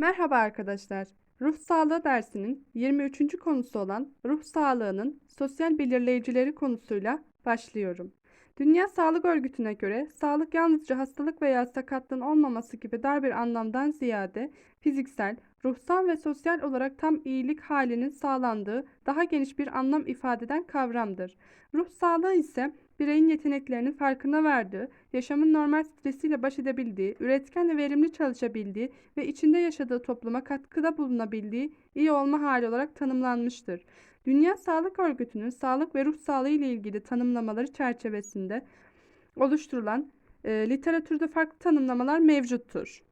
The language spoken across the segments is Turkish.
Merhaba arkadaşlar. Ruh sağlığı dersinin 23. konusu olan ruh sağlığının sosyal belirleyicileri konusuyla başlıyorum. Dünya Sağlık Örgütü'ne göre sağlık yalnızca hastalık veya sakatlığın olmaması gibi dar bir anlamdan ziyade fiziksel, ruhsal ve sosyal olarak tam iyilik halinin sağlandığı daha geniş bir anlam ifade eden kavramdır. Ruh sağlığı ise bireyin yeteneklerinin farkına vardığı, yaşamın normal stresiyle baş edebildiği, üretken ve verimli çalışabildiği ve içinde yaşadığı topluma katkıda bulunabildiği iyi olma hali olarak tanımlanmıştır. Dünya Sağlık Örgütü'nün sağlık ve ruh sağlığı ile ilgili tanımlamaları çerçevesinde oluşturulan e, literatürde farklı tanımlamalar mevcuttur.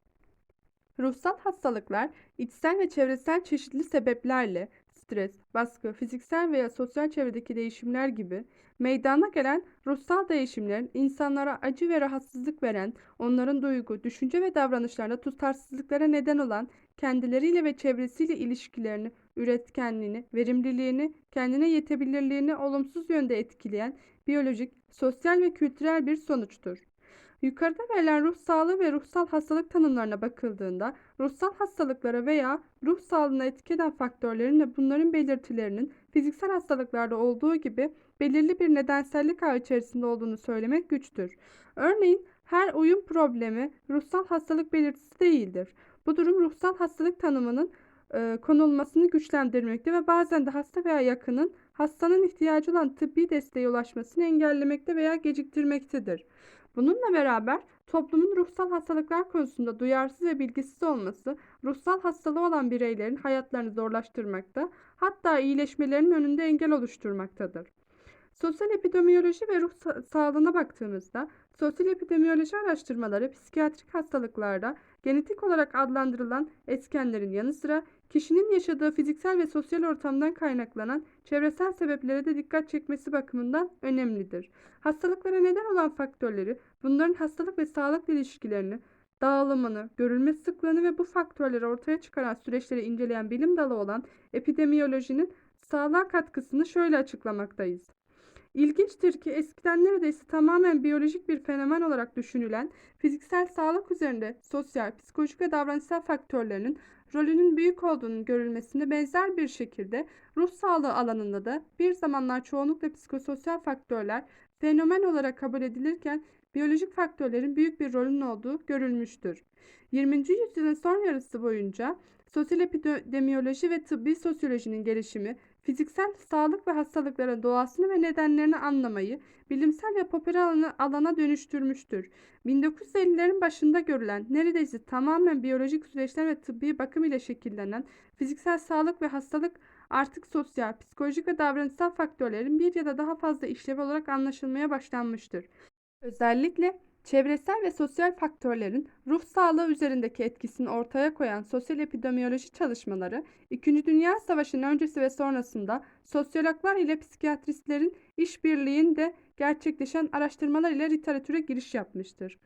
Ruhsal hastalıklar içsel ve çevresel çeşitli sebeplerle stres, baskı, fiziksel veya sosyal çevredeki değişimler gibi meydana gelen ruhsal değişimlerin insanlara acı ve rahatsızlık veren, onların duygu, düşünce ve davranışlarında tutarsızlıklara neden olan, kendileriyle ve çevresiyle ilişkilerini, üretkenliğini, verimliliğini, kendine yetebilirliğini olumsuz yönde etkileyen biyolojik, sosyal ve kültürel bir sonuçtur. Yukarıda verilen ruh sağlığı ve ruhsal hastalık tanımlarına bakıldığında ruhsal hastalıklara veya ruh sağlığına etki eden faktörlerin ve bunların belirtilerinin fiziksel hastalıklarda olduğu gibi belirli bir nedensellik ağı içerisinde olduğunu söylemek güçtür. Örneğin her uyum problemi ruhsal hastalık belirtisi değildir. Bu durum ruhsal hastalık tanımının e, konulmasını güçlendirmekte ve bazen de hasta veya yakının hastanın ihtiyacı olan tıbbi desteğe ulaşmasını engellemekte veya geciktirmektedir. Bununla beraber toplumun ruhsal hastalıklar konusunda duyarsız ve bilgisiz olması, ruhsal hastalığı olan bireylerin hayatlarını zorlaştırmakta, hatta iyileşmelerinin önünde engel oluşturmaktadır. Sosyal epidemiyoloji ve ruh sa- sağlığına baktığımızda, sosyal epidemiyoloji araştırmaları psikiyatrik hastalıklarda genetik olarak adlandırılan etkenlerin yanı sıra kişinin yaşadığı fiziksel ve sosyal ortamdan kaynaklanan çevresel sebeplere de dikkat çekmesi bakımından önemlidir. Hastalıklara neden olan faktörleri, bunların hastalık ve sağlık ilişkilerini, dağılımını, görülme sıklığını ve bu faktörleri ortaya çıkaran süreçleri inceleyen bilim dalı olan epidemiyolojinin sağlığa katkısını şöyle açıklamaktayız. İlginçtir ki eskiden neredeyse tamamen biyolojik bir fenomen olarak düşünülen fiziksel sağlık üzerinde sosyal, psikolojik ve davranışsal faktörlerinin rolünün büyük olduğunun görülmesine benzer bir şekilde ruh sağlığı alanında da bir zamanlar çoğunlukla psikososyal faktörler fenomen olarak kabul edilirken biyolojik faktörlerin büyük bir rolünün olduğu görülmüştür. 20. yüzyılın son yarısı boyunca sosyal epidemiyoloji ve tıbbi sosyolojinin gelişimi fiziksel sağlık ve hastalıkların doğasını ve nedenlerini anlamayı bilimsel ve popüler alana, alana dönüştürmüştür. 1950'lerin başında görülen neredeyse tamamen biyolojik süreçler ve tıbbi bakım ile şekillenen fiziksel sağlık ve hastalık artık sosyal, psikolojik ve davranışsal faktörlerin bir ya da daha fazla işlevi olarak anlaşılmaya başlanmıştır. Özellikle çevresel ve sosyal faktörlerin ruh sağlığı üzerindeki etkisini ortaya koyan sosyal epidemiyoloji çalışmaları, İkinci Dünya Savaşı'nın öncesi ve sonrasında sosyologlar ile psikiyatristlerin işbirliğinde gerçekleşen araştırmalar ile literatüre giriş yapmıştır.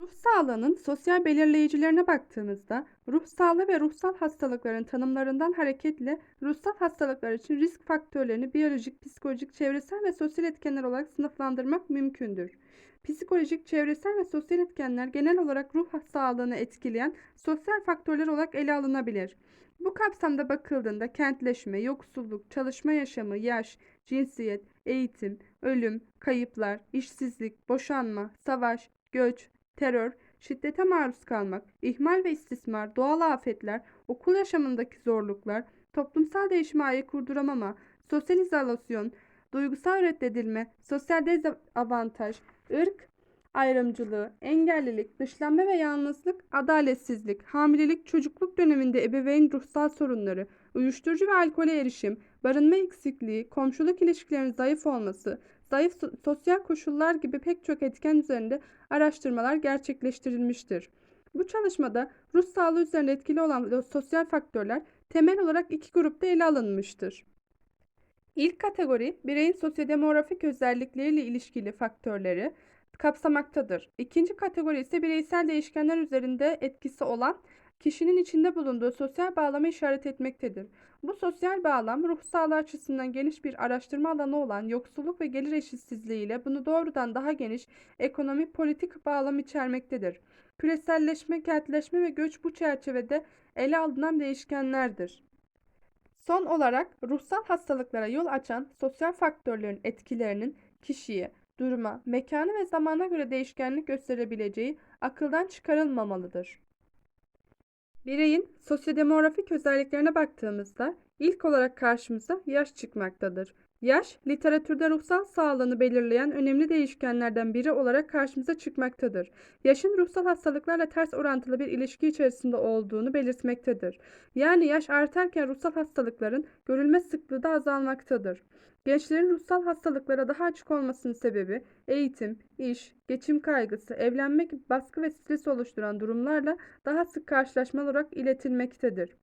Ruh sağlığının sosyal belirleyicilerine baktığımızda ruh sağlığı ve ruhsal hastalıkların tanımlarından hareketle ruhsal hastalıklar için risk faktörlerini biyolojik, psikolojik, çevresel ve sosyal etkenler olarak sınıflandırmak mümkündür. Psikolojik, çevresel ve sosyal etkenler genel olarak ruh sağlığını etkileyen sosyal faktörler olarak ele alınabilir. Bu kapsamda bakıldığında kentleşme, yoksulluk, çalışma yaşamı, yaş, cinsiyet, eğitim, ölüm, kayıplar, işsizlik, boşanma, savaş, göç, terör, şiddete maruz kalmak, ihmal ve istismar, doğal afetler, okul yaşamındaki zorluklar, toplumsal değişime ayak kurduramama, sosyal izolasyon, duygusal reddedilme, sosyal dezavantaj, ırk ayrımcılığı, engellilik, dışlanma ve yalnızlık, adaletsizlik, hamilelik, çocukluk döneminde ebeveyn ruhsal sorunları, uyuşturucu ve alkole erişim, barınma eksikliği, komşuluk ilişkilerinin zayıf olması, zayıf sosyal koşullar gibi pek çok etken üzerinde araştırmalar gerçekleştirilmiştir. Bu çalışmada ruh sağlığı üzerinde etkili olan sosyal faktörler temel olarak iki grupta ele alınmıştır. İlk kategori bireyin sosyodemografik özellikleriyle ilişkili faktörleri kapsamaktadır. İkinci kategori ise bireysel değişkenler üzerinde etkisi olan kişinin içinde bulunduğu sosyal bağlama işaret etmektedir. Bu sosyal bağlam ruh sağlığı açısından geniş bir araştırma alanı olan yoksulluk ve gelir eşitsizliği ile bunu doğrudan daha geniş ekonomik politik bağlam içermektedir. küreselleşme, kentleşme ve göç bu çerçevede ele alınan değişkenlerdir. Son olarak ruhsal hastalıklara yol açan sosyal faktörlerin etkilerinin kişiye, duruma, mekana ve zamana göre değişkenlik gösterebileceği akıldan çıkarılmamalıdır. Bireyin sosyodemografik özelliklerine baktığımızda ilk olarak karşımıza yaş çıkmaktadır. Yaş, literatürde ruhsal sağlığını belirleyen önemli değişkenlerden biri olarak karşımıza çıkmaktadır. Yaşın ruhsal hastalıklarla ters orantılı bir ilişki içerisinde olduğunu belirtmektedir. Yani yaş artarken ruhsal hastalıkların görülme sıklığı da azalmaktadır. Gençlerin ruhsal hastalıklara daha açık olmasının sebebi eğitim, iş, geçim kaygısı, evlenme gibi baskı ve stres oluşturan durumlarla daha sık karşılaşma olarak iletilmektedir.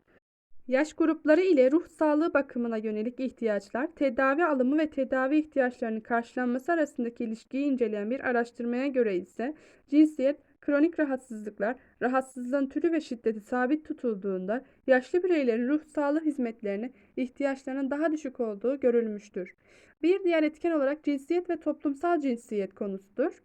Yaş grupları ile ruh sağlığı bakımına yönelik ihtiyaçlar, tedavi alımı ve tedavi ihtiyaçlarının karşılanması arasındaki ilişkiyi inceleyen bir araştırmaya göre ise cinsiyet, kronik rahatsızlıklar, rahatsızlığın türü ve şiddeti sabit tutulduğunda yaşlı bireylerin ruh sağlığı hizmetlerine ihtiyaçlarının daha düşük olduğu görülmüştür. Bir diğer etken olarak cinsiyet ve toplumsal cinsiyet konusudur.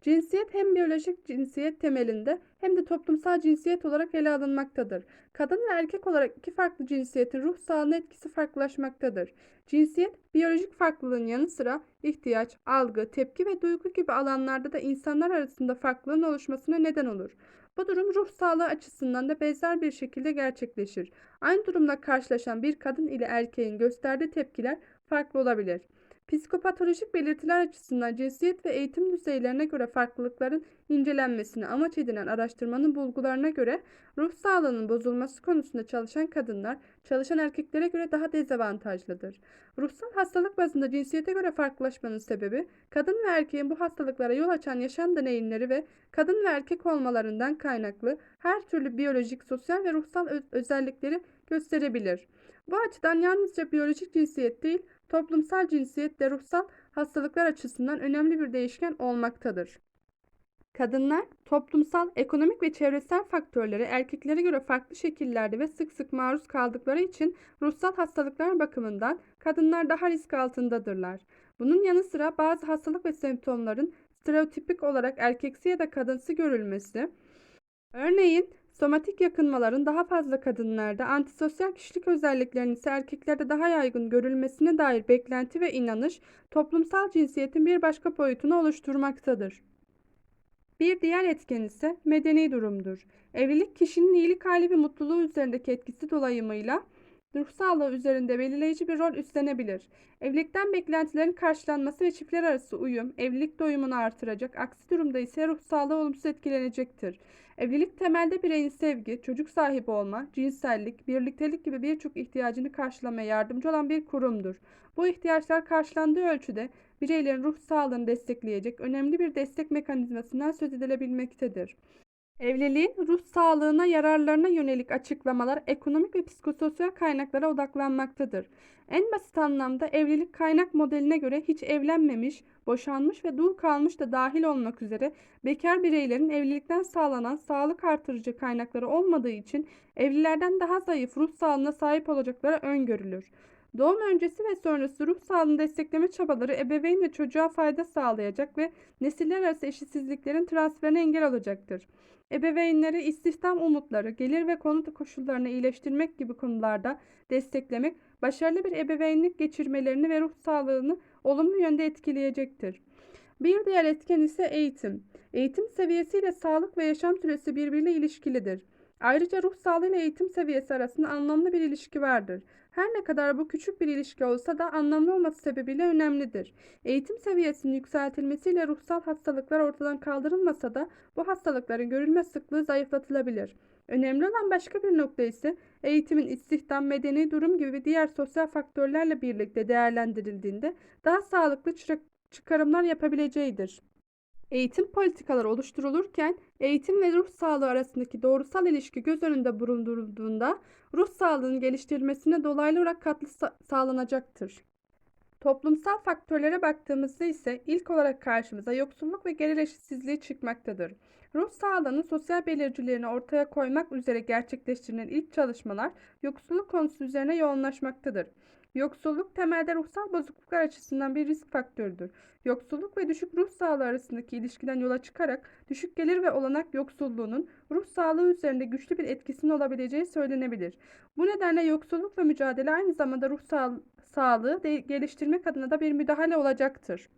Cinsiyet hem biyolojik cinsiyet temelinde hem de toplumsal cinsiyet olarak ele alınmaktadır. Kadın ve erkek olarak iki farklı cinsiyetin ruh sağlığına etkisi farklılaşmaktadır. Cinsiyet, biyolojik farklılığın yanı sıra ihtiyaç, algı, tepki ve duygu gibi alanlarda da insanlar arasında farklılığın oluşmasına neden olur. Bu durum ruh sağlığı açısından da benzer bir şekilde gerçekleşir. Aynı durumla karşılaşan bir kadın ile erkeğin gösterdiği tepkiler farklı olabilir. Psikopatolojik belirtiler açısından cinsiyet ve eğitim düzeylerine göre farklılıkların incelenmesini amaç edinen araştırmanın bulgularına göre ruh sağlığının bozulması konusunda çalışan kadınlar çalışan erkeklere göre daha dezavantajlıdır. Ruhsal hastalık bazında cinsiyete göre farklılaşmanın sebebi kadın ve erkeğin bu hastalıklara yol açan yaşam deneyimleri ve kadın ve erkek olmalarından kaynaklı her türlü biyolojik, sosyal ve ruhsal özellikleri gösterebilir. Bu açıdan yalnızca biyolojik cinsiyet değil, toplumsal cinsiyet de ruhsal hastalıklar açısından önemli bir değişken olmaktadır. Kadınlar toplumsal, ekonomik ve çevresel faktörlere erkeklere göre farklı şekillerde ve sık sık maruz kaldıkları için ruhsal hastalıklar bakımından kadınlar daha risk altındadırlar. Bunun yanı sıra bazı hastalık ve semptomların stereotipik olarak erkeksi ya da kadınsı görülmesi, örneğin Somatik yakınmaların daha fazla kadınlarda, antisosyal kişilik özelliklerinin ise erkeklerde daha yaygın görülmesine dair beklenti ve inanış toplumsal cinsiyetin bir başka boyutunu oluşturmaktadır. Bir diğer etken ise medeni durumdur. Evlilik kişinin iyilik hali ve mutluluğu üzerindeki etkisi dolayımıyla ruh sağlığı üzerinde belirleyici bir rol üstlenebilir. Evlilikten beklentilerin karşılanması ve çiftler arası uyum evlilik doyumunu artıracak, aksi durumda ise ruh sağlığı olumsuz etkilenecektir. Evlilik temelde bireyin sevgi, çocuk sahibi olma, cinsellik, birliktelik gibi birçok ihtiyacını karşılamaya yardımcı olan bir kurumdur. Bu ihtiyaçlar karşılandığı ölçüde bireylerin ruh sağlığını destekleyecek önemli bir destek mekanizmasından söz edilebilmektedir. Evliliğin ruh sağlığına yararlarına yönelik açıklamalar ekonomik ve psikososyal kaynaklara odaklanmaktadır. En basit anlamda evlilik kaynak modeline göre hiç evlenmemiş, boşanmış ve dul kalmış da dahil olmak üzere bekar bireylerin evlilikten sağlanan sağlık artırıcı kaynakları olmadığı için evlilerden daha zayıf ruh sağlığına sahip olacakları öngörülür. Doğum öncesi ve sonrası ruh sağlığını destekleme çabaları ebeveyn ve çocuğa fayda sağlayacak ve nesiller arası eşitsizliklerin transferine engel olacaktır. Ebeveynleri istihdam umutları, gelir ve konut koşullarını iyileştirmek gibi konularda desteklemek, başarılı bir ebeveynlik geçirmelerini ve ruh sağlığını olumlu yönde etkileyecektir. Bir diğer etken ise eğitim. Eğitim seviyesiyle sağlık ve yaşam süresi birbiriyle ilişkilidir. Ayrıca ruh sağlığı ile eğitim seviyesi arasında anlamlı bir ilişki vardır. Her ne kadar bu küçük bir ilişki olsa da anlamlı olması sebebiyle önemlidir. Eğitim seviyesinin yükseltilmesiyle ruhsal hastalıklar ortadan kaldırılmasa da bu hastalıkların görülme sıklığı zayıflatılabilir. Önemli olan başka bir nokta ise eğitimin istihdam, medeni durum gibi diğer sosyal faktörlerle birlikte değerlendirildiğinde daha sağlıklı çıkarımlar yapabileceğidir. Eğitim politikaları oluşturulurken eğitim ve ruh sağlığı arasındaki doğrusal ilişki göz önünde bulundurulduğunda ruh sağlığının geliştirilmesine dolaylı olarak katkı sağlanacaktır. Toplumsal faktörlere baktığımızda ise ilk olarak karşımıza yoksulluk ve gelir çıkmaktadır. Ruh sağlığının sosyal belircilerini ortaya koymak üzere gerçekleştirilen ilk çalışmalar yoksulluk konusu üzerine yoğunlaşmaktadır. Yoksulluk temelde ruhsal bozukluklar açısından bir risk faktörüdür. Yoksulluk ve düşük ruh sağlığı arasındaki ilişkiden yola çıkarak düşük gelir ve olanak yoksulluğunun ruh sağlığı üzerinde güçlü bir etkisinin olabileceği söylenebilir. Bu nedenle yoksullukla mücadele aynı zamanda ruh sağ- sağlığı geliştirmek adına da bir müdahale olacaktır.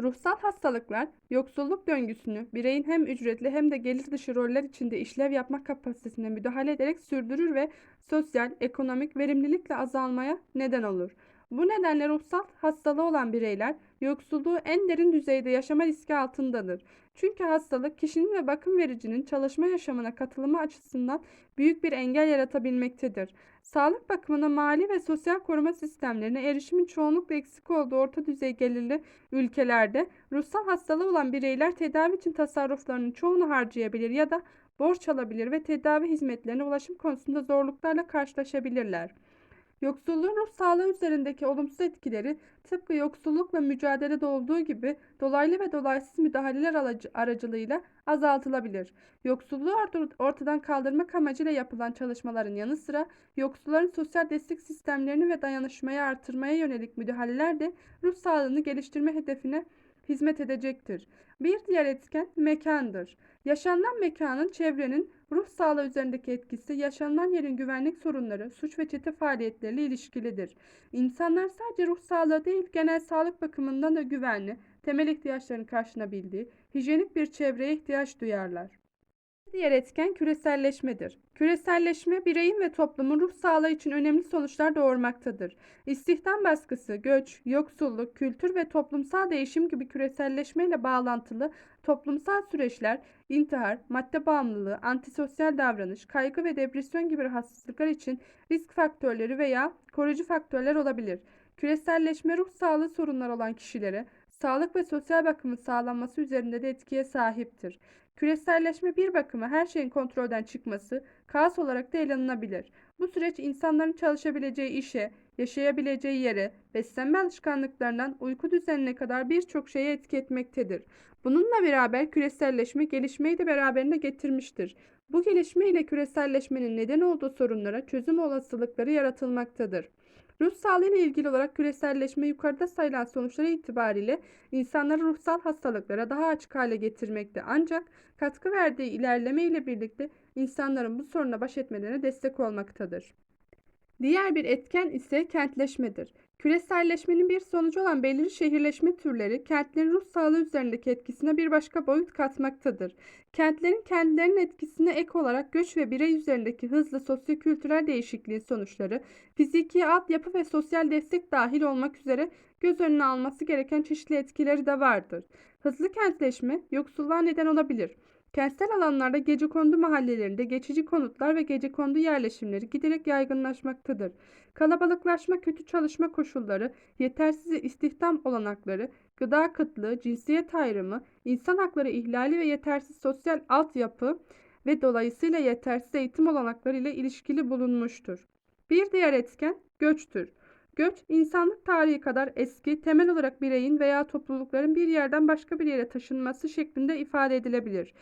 Ruhsal hastalıklar, yoksulluk döngüsünü bireyin hem ücretli hem de gelir dışı roller içinde işlev yapma kapasitesine müdahale ederek sürdürür ve sosyal, ekonomik verimlilikle azalmaya neden olur. Bu nedenle ruhsal hastalığı olan bireyler yoksulluğu en derin düzeyde yaşama riski altındadır. Çünkü hastalık kişinin ve bakım vericinin çalışma yaşamına katılımı açısından büyük bir engel yaratabilmektedir. Sağlık bakımına mali ve sosyal koruma sistemlerine erişimin çoğunlukla eksik olduğu orta düzey gelirli ülkelerde ruhsal hastalığı olan bireyler tedavi için tasarruflarının çoğunu harcayabilir ya da borç alabilir ve tedavi hizmetlerine ulaşım konusunda zorluklarla karşılaşabilirler. Yoksulluğun ruh sağlığı üzerindeki olumsuz etkileri tıpkı yoksullukla mücadelede olduğu gibi dolaylı ve dolaysız müdahaleler aracı- aracılığıyla azaltılabilir. Yoksulluğu orta- ortadan kaldırmak amacıyla yapılan çalışmaların yanı sıra yoksulların sosyal destek sistemlerini ve dayanışmayı artırmaya yönelik müdahaleler de ruh sağlığını geliştirme hedefine hizmet edecektir. Bir diğer etken mekandır. Yaşanılan mekanın çevrenin ruh sağlığı üzerindeki etkisi yaşanılan yerin güvenlik sorunları, suç ve çete faaliyetleriyle ilişkilidir. İnsanlar sadece ruh sağlığı değil genel sağlık bakımından da güvenli, temel ihtiyaçlarını karşılayabildiği, hijyenik bir çevreye ihtiyaç duyarlar. Diğer etken küreselleşmedir. Küreselleşme bireyin ve toplumun ruh sağlığı için önemli sonuçlar doğurmaktadır. İstihdam baskısı, göç, yoksulluk, kültür ve toplumsal değişim gibi küreselleşmeyle bağlantılı toplumsal süreçler, intihar, madde bağımlılığı, antisosyal davranış, kaygı ve depresyon gibi rahatsızlıklar için risk faktörleri veya koruyucu faktörler olabilir. Küreselleşme ruh sağlığı sorunları olan kişilere sağlık ve sosyal bakımın sağlanması üzerinde de etkiye sahiptir. Küreselleşme bir bakıma her şeyin kontrolden çıkması, kaos olarak da ele alınabilir. Bu süreç insanların çalışabileceği işe, yaşayabileceği yere, beslenme alışkanlıklarından uyku düzenine kadar birçok şeye etki etmektedir. Bununla beraber küreselleşme gelişmeyi de beraberinde getirmiştir. Bu gelişme ile küreselleşmenin neden olduğu sorunlara çözüm olasılıkları yaratılmaktadır. Ruh sağlığı ile ilgili olarak küreselleşme yukarıda sayılan sonuçları itibariyle insanları ruhsal hastalıklara daha açık hale getirmekte ancak katkı verdiği ilerleme ile birlikte insanların bu soruna baş etmelerine destek olmaktadır. Diğer bir etken ise kentleşmedir. Küreselleşmenin bir sonucu olan belirli şehirleşme türleri kentlerin ruh sağlığı üzerindeki etkisine bir başka boyut katmaktadır. Kentlerin kendilerinin etkisine ek olarak göç ve birey üzerindeki hızlı sosyokültürel değişikliğin sonuçları, fiziki altyapı ve sosyal destek dahil olmak üzere göz önüne alması gereken çeşitli etkileri de vardır. Hızlı kentleşme yoksulluğa neden olabilir. Kentsel alanlarda gecekondu mahallelerinde geçici konutlar ve gecekondu yerleşimleri giderek yaygınlaşmaktadır. Kalabalıklaşma, kötü çalışma koşulları, yetersiz istihdam olanakları, gıda kıtlığı, cinsiyet ayrımı, insan hakları ihlali ve yetersiz sosyal altyapı ve dolayısıyla yetersiz eğitim olanakları ile ilişkili bulunmuştur. Bir diğer etken göçtür. Göç, insanlık tarihi kadar eski, temel olarak bireyin veya toplulukların bir yerden başka bir yere taşınması şeklinde ifade edilebilir.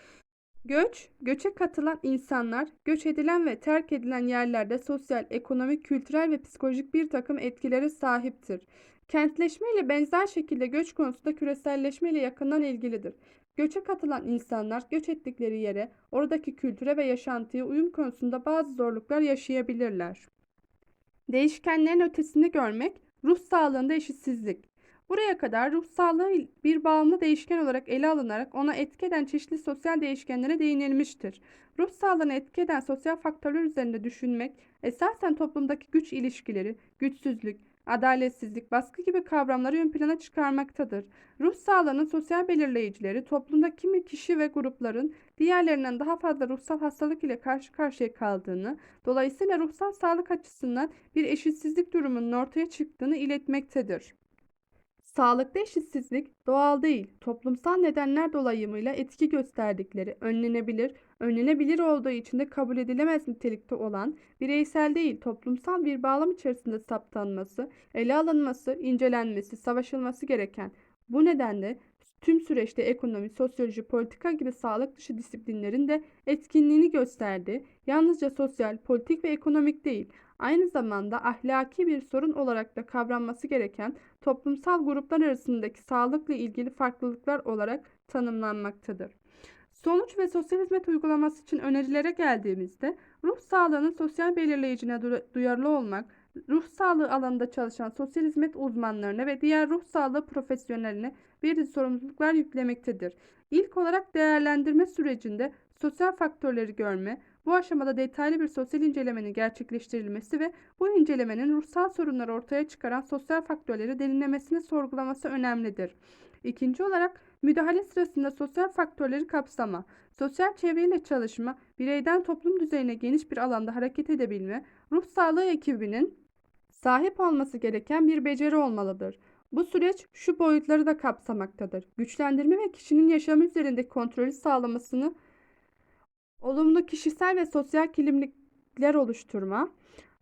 Göç, göçe katılan insanlar, göç edilen ve terk edilen yerlerde sosyal, ekonomik, kültürel ve psikolojik bir takım etkilere sahiptir. Kentleşme ile benzer şekilde göç konusu da küreselleşme ile yakından ilgilidir. Göçe katılan insanlar göç ettikleri yere, oradaki kültüre ve yaşantıya uyum konusunda bazı zorluklar yaşayabilirler. Değişkenlerin ötesini görmek, ruh sağlığında eşitsizlik. Buraya kadar ruh sağlığı bir bağımlı değişken olarak ele alınarak ona etki eden çeşitli sosyal değişkenlere değinilmiştir. Ruh sağlığını etki eden sosyal faktörler üzerinde düşünmek, esasen toplumdaki güç ilişkileri, güçsüzlük, adaletsizlik, baskı gibi kavramları ön plana çıkarmaktadır. Ruh sağlığının sosyal belirleyicileri toplumda kimi kişi ve grupların diğerlerinden daha fazla ruhsal hastalık ile karşı karşıya kaldığını, dolayısıyla ruhsal sağlık açısından bir eşitsizlik durumunun ortaya çıktığını iletmektedir. Sağlıkta eşitsizlik doğal değil, toplumsal nedenler dolayımıyla etki gösterdikleri, önlenebilir, önlenebilir olduğu için de kabul edilemez nitelikte olan, bireysel değil, toplumsal bir bağlam içerisinde saptanması, ele alınması, incelenmesi, savaşılması gereken, bu nedenle tüm süreçte ekonomi, sosyoloji, politika gibi sağlık dışı disiplinlerin de etkinliğini gösterdi. Yalnızca sosyal, politik ve ekonomik değil, aynı zamanda ahlaki bir sorun olarak da kavranması gereken toplumsal gruplar arasındaki sağlıkla ilgili farklılıklar olarak tanımlanmaktadır. Sonuç ve sosyal hizmet uygulaması için önerilere geldiğimizde ruh sağlığının sosyal belirleyicine du- duyarlı olmak, ruh sağlığı alanında çalışan sosyal hizmet uzmanlarına ve diğer ruh sağlığı profesyoneline bir sorumluluklar yüklemektedir. İlk olarak değerlendirme sürecinde sosyal faktörleri görme, bu aşamada detaylı bir sosyal incelemenin gerçekleştirilmesi ve bu incelemenin ruhsal sorunları ortaya çıkaran sosyal faktörleri derinlemesine sorgulaması önemlidir. İkinci olarak müdahale sırasında sosyal faktörleri kapsama, sosyal çevreyle çalışma, bireyden toplum düzeyine geniş bir alanda hareket edebilme, ruh sağlığı ekibinin sahip olması gereken bir beceri olmalıdır. Bu süreç şu boyutları da kapsamaktadır. Güçlendirme ve kişinin yaşamı üzerindeki kontrolü sağlamasını olumlu kişisel ve sosyal kimlikler oluşturma,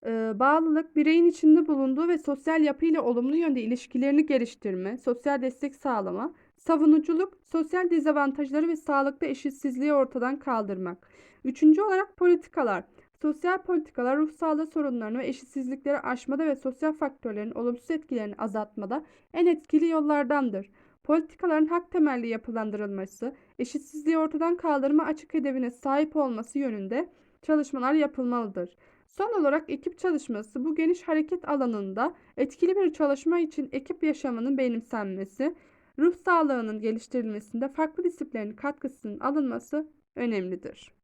e, bağlılık, bireyin içinde bulunduğu ve sosyal yapıyla olumlu yönde ilişkilerini geliştirme, sosyal destek sağlama, savunuculuk, sosyal dezavantajları ve sağlıkta eşitsizliği ortadan kaldırmak. Üçüncü olarak politikalar. Sosyal politikalar ruh sağlığı sorunlarını ve eşitsizlikleri aşmada ve sosyal faktörlerin olumsuz etkilerini azaltmada en etkili yollardandır. Politikaların hak temelli yapılandırılması, eşitsizliği ortadan kaldırma açık hedefine sahip olması yönünde çalışmalar yapılmalıdır. Son olarak ekip çalışması bu geniş hareket alanında etkili bir çalışma için ekip yaşamının benimsenmesi, ruh sağlığının geliştirilmesinde farklı disiplinlerin katkısının alınması önemlidir.